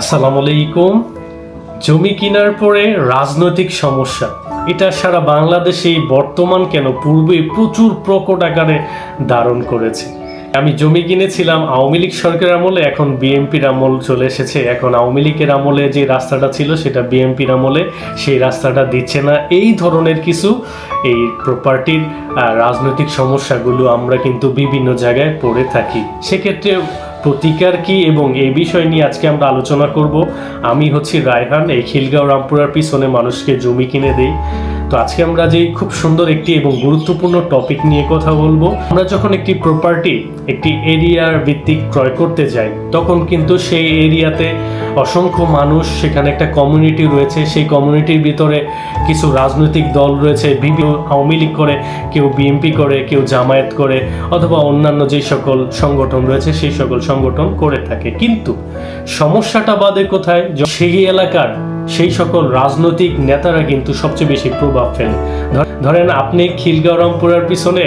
আসসালামু আলাইকুম। জমি কেনার পরে রাজনৈতিক সমস্যা। এটা সারা বাংলাদেশে বর্তমান কেন পূর্বে প্রচুর প্রকট আকারে ধারণ করেছে। আমি জমি কিনেছিলাম আওয়ামী লীগ সরকারের আমলে, এখন বিএনপির আমল চলে এসেছে। এখন আওয়ামী লীগের আমলে যে রাস্তাটা ছিল, সেটা বিএনপির আমলে, সেই রাস্তাটা দিচ্ছে না। এই ধরনের কিছু এই প্রপার্টির রাজনৈতিক সমস্যাগুলো আমরা কিন্তু বিভিন্ন জায়গায় পড়ে থাকি। সেক্ষেত্রে প্রতিকার কি এবং এই বিষয় নিয়ে আজকে আমরা আলোচনা করব। আমি হচ্ছি রায়হান, এই খিলগাঁও রামপুরার পিছনে মানুষকে জমি কিনে দেই। তো আজকে আমরা যে খুব সুন্দর একটি এবং গুরুত্বপূর্ণ টপিক নিয়ে কথা বলব, আমরা যখন একটি প্রপার্টি একটি এরিয়ার ভিত্তিক ক্রয় করতে যাই, তখন কিন্তু সেই এরিয়াতে অসংখ্য মানুষ, সেখানে একটা কমিউনিটি রয়েছে, সেই কমিউনিটির ভিতরে কিছু রাজনৈতিক দল রয়েছে, বিভিন্ন আওয়ামী লীগ করে, কেউ বিএনপি করে, কেউ জামায়াত করে, অথবা অন্যান্য যে সকল সংগঠন রয়েছে, সেই সকল সংগঠন করে থাকে। কিন্তু সমস্যাটা বাদে কোথায়? সেই এলাকার সেই সকল রাজনৈতিক নেতারা কিন্তু সবচেয়ে বেশি প্রভাব ফেলে। ধরেন আপনি খিলগাঁও রামপুরার পিছনে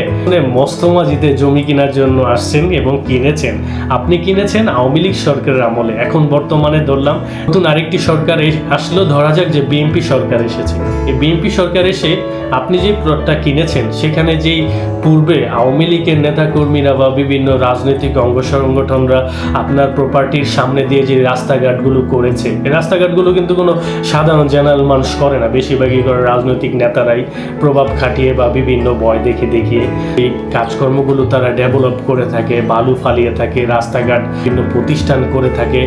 মস্তমাজিতে জমি কেনার জন্য আসছেন এবং কিনেছেন। আপনি কিনেছেন আওয়ামী লীগ সরকারের আমলে। এখন বর্তমানে ধরলাম নতুন আরেকটি সরকার আসলো। ধরা যাক যে বিএনপি সরকার এসেছে। এই বিএনপি সরকার এসে আপনি যে প্লটটা কিনেছেন, সেখানে যেই পূর্বে আওয়ামী লীগের নেতাকর্মীরা বা বিভিন্ন রাজনৈতিক অঙ্গ সংগঠনরা আপনার প্রপার্টির সামনে দিয়ে যে রাস্তাঘাটগুলো করেছে, এই রাস্তাঘাটগুলো কিন্তু কোনো সাধারণ জেনারেল মানুষ করে না। বেশিরভাগই করে রাজনৈতিক নেতারাই প্রভাব খাটিয়ে বা বিভিন্ন ভয় দেখে দেখিয়ে এই কাজকর্মগুলো তারা ডেভেলপ করে থাকে, বালু ফালিয়ে থাকে, রাস্তাঘাট বিভিন্ন প্রতিষ্ঠান করে থাকে।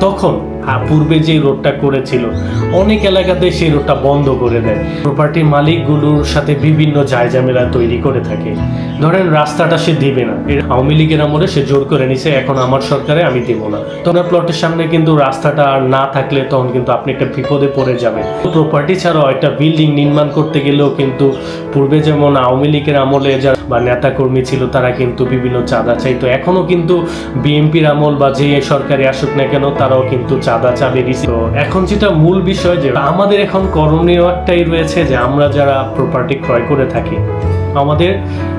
তখন আহ, পূর্বে যে রোডটা করেছিল অনেক এলাকাতে সেই রোডটা বন্ধ করে দেয়। প্রপার্টির মালিকগুলোর সাথে বিভিন্ন জায়জামেলা তৈরি করে থাকে। ধরেন রাস্তাটা সে দিবে না। আওয়ামী লীগের আমলে সে জোর করে নিছে এখন আমার সরকারে আমি দেব না। তখন প্লটের সামনে কিন্তু রাস্তাটা আর না থাকলে তখন কিন্তু আপনি একটা বিপদে পড়ে যাবেন। প্রপার্টি ছাড়াও একটা বিল্ডিং নির্মাণ করতে গেলেও কিন্তু পূর্বে যেমন আওয়ামী লীগের আমলে যারা বা নেতাকর্মী ছিল, তারা কিন্তু বিভিন্ন চাঁদা চাইতো। এখনও কিন্তু বিএনপির আমল বা যে সরকারি আসুক না কেন, তারাও কিন্তু চাঁদা চাবে দিছে এখন যেটা মূল বিষয় যে, আমাদের এখন করণীয় একটাই রয়েছে যে, আমরা যারা প্রপার্টি ক্রয় করে থাকি আমাদের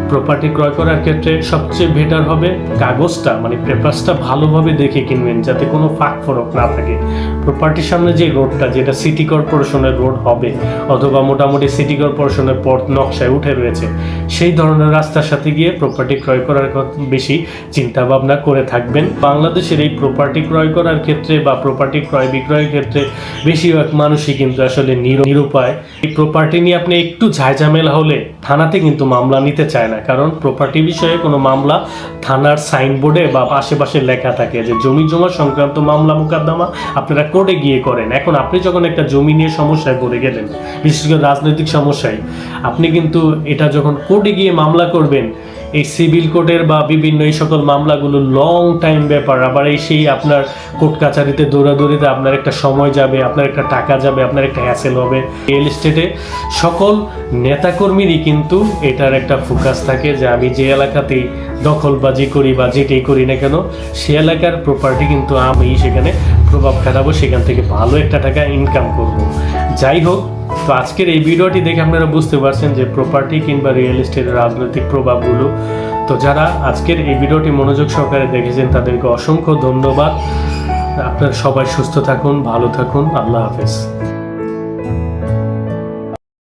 প্রপার্টি ক্রয় করার ক্ষেত্রে সবচেয়ে বেটার হবে কাগজটা মানে পেপারসটা ভালোভাবে দেখে কিনবেন, যাতে কোনো ফাঁক ফরক না থাকে। প্রপার্টির সামনে যে রোডটা যেটা সিটি কর্পোরেশনের রোড হবে, অথবা মোটামুটি সিটি কর্পোরেশনের পথ নকশায় উঠে রয়েছে, সেই ধরনের রাস্তার সাথে গিয়ে প্রপার্টি ক্রয় করার বেশি চিন্তা ভাবনা করে থাকবেন। বাংলাদেশের এই প্রপার্টি ক্রয় করার ক্ষেত্রে বা প্রপার্টি ক্রয় বিক্রয়ের ক্ষেত্রে বেশিরভাগ মানুষই কিন্তু আসলে নির- নিরুপায়। এই প্রপার্টি নিয়ে আপনি একটু ঝাইঝামেলা হলে থানাতে কিন্তু মামলা নিতে চায় না। কারণ প্রপার্টি বিষয়ে কোনো মামলা থানার সাইনবোর্ডে বা আশেপাশে লেখা থাকে যে জমি জমা সংক্রান্ত মামলা মোকদ্দমা আপনারা কোর্টে গিয়ে করেন। এখন আপনি যখন একটা জমি নিয়ে সমস্যায় পড়ে গেলেন, বিশেষ করে রাজনৈতিক সমস্যায়, আপনি কিন্তু এটা যখন কোর্টে গিয়ে মামলা করবেন এই সিভিল কোর্টের বা বিভিন্ন এই সকল মামলাগুলো লং টাইম ব্যাপার। আবার এই সেই আপনার কোর্ট কাছারিতে, দৌড়াদৌড়িতে আপনার একটা সময় যাবে, আপনার একটা টাকা যাবে, আপনার একটা হ্যাসেল হবে। রিয়েল এস্টেটে সকল নেতাকর্মীরই কিন্তু এটার একটা ফোকাস থাকে যে আমি যে এলাকাতেই দখলবাজি করি বা যেটাই করি না কেন, সে এলাকার প্রপার্টি কিন্তু আমি সেখানে প্রভাব ফেলাবো, সেখান থেকে ভালো একটা টাকা ইনকাম করব। যাই হোক, তো আজকের এই ভিডিওটি দেখে আপনারা বুঝতে পারছেন যে প্রপার্টি কিংবা রিয়েল এস্টেটের রাজনৈতিক প্রভাবগুলো। তো যারা আজকের এই ভিডিওটি মনোযোগ সহকারে দেখেছেন, তাদেরকে অসংখ্য ধন্যবাদ। আপনারা সবাই সুস্থ থাকুন, ভালো থাকুন। আল্লাহ হাফেজ।